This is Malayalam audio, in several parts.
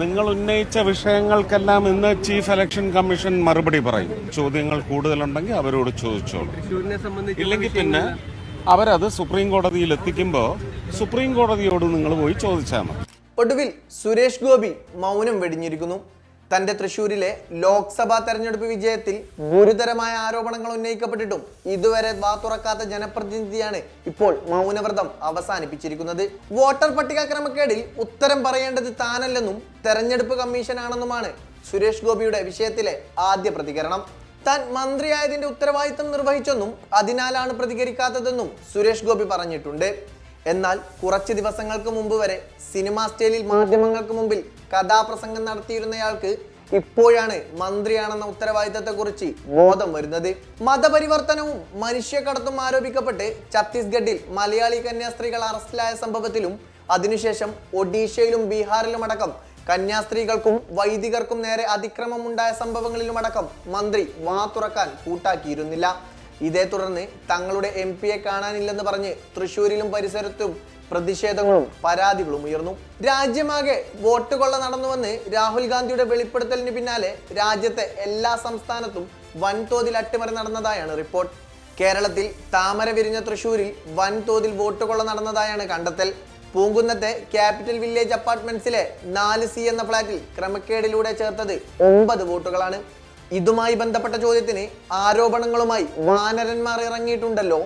നിങ്ങൾ ഉന്നയിച്ച വിഷയങ്ങൾക്കെല്ലാം ഇന്ന് ചീഫ് ഇലക്ഷൻ കമ്മീഷൻ മറുപടി പറയും. ചോദ്യങ്ങൾ കൂടുതലുണ്ടെങ്കിൽ അവരോട് ചോദിച്ചോളൂ. ഇല്ലെങ്കിൽ പിന്നെ അവരത് സുപ്രീം കോടതിയിൽ എത്തിക്കുമ്പോൾ സുപ്രീം കോടതിയോട് നിങ്ങൾ പോയി ചോദിച്ചാൽ മതി. ഒടുവിൽ സുരേഷ് ഗോപി മൗനം വെടിഞ്ഞിരിക്കുന്നു. തന്റെ തൃശൂരിലെ ലോക്സഭാ തെരഞ്ഞെടുപ്പ് വിജയത്തിൽ ഗുരുതരമായ ആരോപണങ്ങൾ ഉന്നയിക്കപ്പെട്ടിട്ടും ഇതുവരെ വാ തുറക്കാത്ത ജനപ്രതിനിധിയാണ് ഇപ്പോൾ മൗനവ്രതം അവസാനിപ്പിച്ചിരിക്കുന്നത്. വോട്ടർ പട്ടിക ക്രമക്കേടിൽ ഉത്തരം പറയേണ്ടത് താനല്ലെന്നും തെരഞ്ഞെടുപ്പ് കമ്മീഷനാണെന്നുമാണ് സുരേഷ് ഗോപിയുടെ വിഷയത്തിലെ ആദ്യ പ്രതികരണം. താൻ മന്ത്രിയായതിന്റെ ഉത്തരവാദിത്തം നിർവഹിച്ചെന്നും അതിനാലാണ് പ്രതികരിക്കാത്തതെന്നും സുരേഷ് ഗോപി പറഞ്ഞിട്ടുണ്ട്. എന്നാൽ കുറച്ച് ദിവസങ്ങൾക്ക് മുമ്പ് വരെ സിനിമാ സ്റ്റൈലിൽ മാധ്യമങ്ങൾക്ക് മുമ്പിൽ കഥാപ്രസംഗം നടത്തിയിരുന്നയാൾക്ക് ഇപ്പോഴാണ് മന്ത്രിയാണെന്ന ഉത്തരവാദിത്തത്തെക്കുറിച്ച് ബോധം വരുന്നത്. മതപരിവർത്തനവും മനുഷ്യക്കടത്തും ആരോപിക്കപ്പെട്ട് ഛത്തീസ്ഗഡിൽ മലയാളി കന്യാസ്ത്രീകൾ അറസ്റ്റിലായ സംഭവത്തിലും അതിനുശേഷം ഒഡീഷയിലും ബീഹാറിലും അടക്കം കന്യാസ്ത്രീകൾക്കും വൈദികർക്കും നേരെ അതിക്രമമുണ്ടായ സംഭവങ്ങളിലുമടക്കം മന്ത്രി വാ തുറക്കാൻ കൂട്ടാക്കിയിരുന്നില്ല. ഇതേ തുടർന്ന് തങ്ങളുടെ എം പിയെ കാണാനില്ലെന്ന് പറഞ്ഞ് തൃശൂരിലും പരിസരത്തും പ്രതിഷേധങ്ങളും പരാതികളും ഉയർന്നു. രാജ്യമാകെ വോട്ട് കൊള്ള നടന്നുവെന്ന് രാഹുൽ ഗാന്ധിയുടെ വെളിപ്പെടുത്തലിന് പിന്നാലെ രാജ്യത്തെ എല്ലാ സംസ്ഥാനത്തും വൻതോതിൽ അട്ടിമറി നടന്നതായാണ് റിപ്പോർട്ട്. കേരളത്തിൽ താമര വിരിഞ്ഞ തൃശൂരിൽ വൻതോതിൽ വോട്ട് കൊള്ള നടന്നതായാണ് കണ്ടെത്തൽ. പൂങ്കുന്നത്തെ ക്യാപിറ്റൽ വില്ലേജ് അപ്പാർട്ട്മെന്റ്സിലെ നാല് സി എന്ന ഫ്ളാറ്റിൽ ക്രമക്കേടിലൂടെ ചേർത്തത് ഒമ്പത് വോട്ടുകളാണ്. ഇതുമായി ബന്ധപ്പെട്ട ചോദ്യത്തിന് ആരോപണങ്ങളുമായി വാനരന്മാർ ഇറങ്ങിയിട്ടുണ്ടല്ലോ.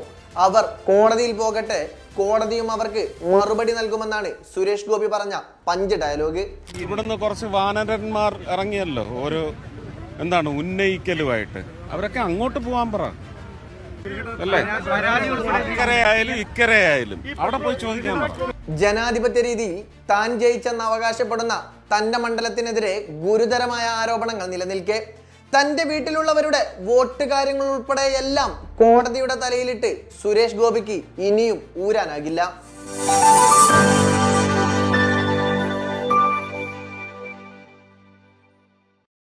അവർ കോടതിയിൽ പോകട്ടെ കോടതിയും അവർക്ക് മറുപടി നൽകുമെന്നാണ് സുരേഷ് ഗോപി പറഞ്ഞ പഞ്ച് ഡയലോഗ്. ഇവിടുന്ന് കുറച്ച് വാനരന്മാർ ഇറങ്ങിയല്ലോ ഒരു എന്താണ് ഉന്നയിക്കലുമായിട്ട്. അവരൊക്കെ അങ്ങോട്ട് പോകാൻ പറ. അല്ലേ? അവിടെ പോയി ചോദിക്കാൻ പറ. ജനാധിപത്യ രീതിയിൽ താൻ ജയിച്ചെന്ന് അവകാശപ്പെടുന്ന തന്റെ മണ്ഡലത്തിനെതിരെ ഗുരുതരമായ ആരോപണങ്ങൾ നിലനിൽക്കെ. തന്റെ വീട്ടിലുള്ളവരുടെ വോട്ട് കാര്യങ്ങൾ ഉൾപ്പെടെ എല്ലാം കോടതിയുടെ തലയിലിട്ട് സുരേഷ് ഗോപിക്ക് ഇനിയും ഊരാനാകില്ല.